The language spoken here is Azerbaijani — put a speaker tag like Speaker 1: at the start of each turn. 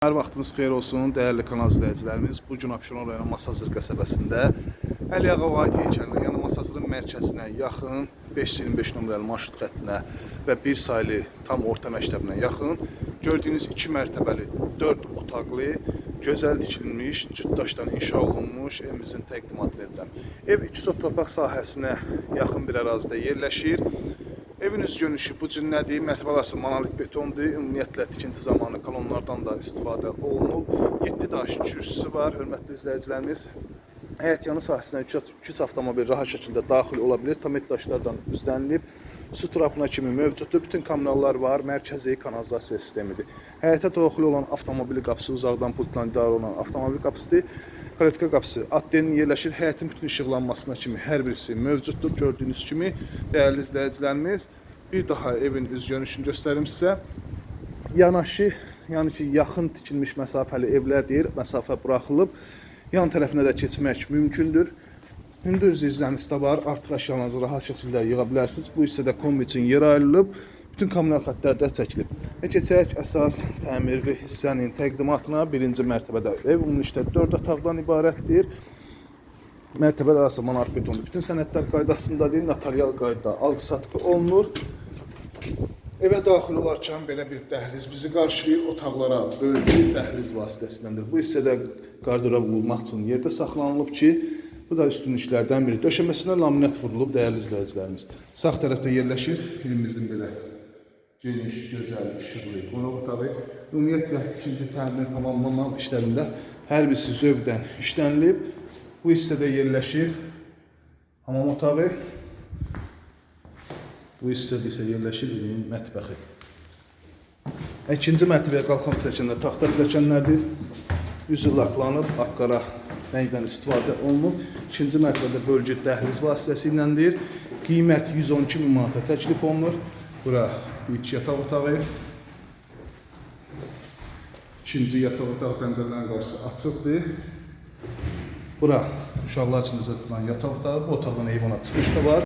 Speaker 1: Hər vaxtınız xeyir olsun, dəyərli kanal izləyicilərimiz. Bu gün Abşeron rayonu Masazır qəsəbəsində Əliyağa Vahid heykəlinə, yəni Masazırın mərkəzinə yaxın 525 nömrəli marşrut xəttinə və bir saylı tam orta məktəbinə yaxın gördüyünüz 2 mərtəbəli 4 otaqlı, gözəl tikilmiş, cüt daşdan inşa olunmuş evimizin təqdimatını edirəm. Ev 2 sot torpaq sahəsinə yaxın bir ərazidə yerləşir. Evin üz görünüşü bu cür nədir? Mərtəbə arası monolit betondur. Ümumiyyətlə tikinti zamanı kolonlardan da istifadə olunub. 7 daş kürsüsü var, hörmətli izləyicilərimiz. Həyət yanı sahəsinə 3 avtomobil rahat şəkildə daxil ola bilər. Tamet daşlardan üzlənilib. Su trapına kimi mövcuddur. Bütün kommunallar var. Mərkəzi kanalizasiya sistemidir. Həyətə daxil olan avtomobil qapısı uzaqdan pultla idarə olunan avtomobil qapısıdır. Kaletka qapısı addenin yerləşir. Həyətin bütün işıqlanmasına kimi hər birisi mövcuddur. Gördüyünüz kimi dəyərli izləyicilərimiz, bir daha evin üz görünüşünü göstərim sizə. Yanaşı, yəni ki, yaxın tikilmiş məsafəli evlər deyir, məsafə buraxılıb. Yan tərəfinə də keçmək mümkündür. Hündür zirzəmis də var. Artıq əşyalarınızı rahat şəkildə yığa bilərsiniz. Bu hissədə kombi üçün yer ayrılıb. Bütün kommunal xəttlər də çəkilib. Və keçək əsas təmirli hissənin təqdimatına. Birinci mərtəbədə ev ümumilikdə 4 otaqdan ibarətdir. Mərtəbələr arası monarx betondur. Bütün sənədlər qaydasındadır. Notarial qaydada alqı-satqı olunur. Evə daxil olarkən belə bir dəhliz bizi qarşılayır. Otaqlara bölgü dəhliz vasitəsindəndir. Bu hissədə qardırob vurmaq üçün yerdə saxlanılıb ki, bu da üstünlüklərdən biri. Döşəməsinə laminat vurulub dəyərli izləyicilərimiz. Sağ tərəfdə yerləşir evimizin belə geniş, gözəl, işıqlı qonaq otağı. Ümumiyyətlə tikinti təmir tamamlanma işlərində hər birisi zövqdən işlənilib. Bu hissədə yerləşir hamam otağı. Bu hissədə isə yerləşir evin mətbəxi. İkinci mərtəbəyə qalxan pilləkənlər taxta pilləkənlərdir. Üzü laklanıb, ağ-qara rəngdən istifadə olunub. İkinci mərtəbədə bölgü dəhliz vasitəsiyləndir. Qiymət 112 min manata təklif olunur. Bura iki yataq otağı. İkinci yataq otağı pəncərələrin qarşısı açıqdır. Bura uşaqlar üçün düzəltilən yataq otağı. Bu otaqdan eyvana çıxış da var.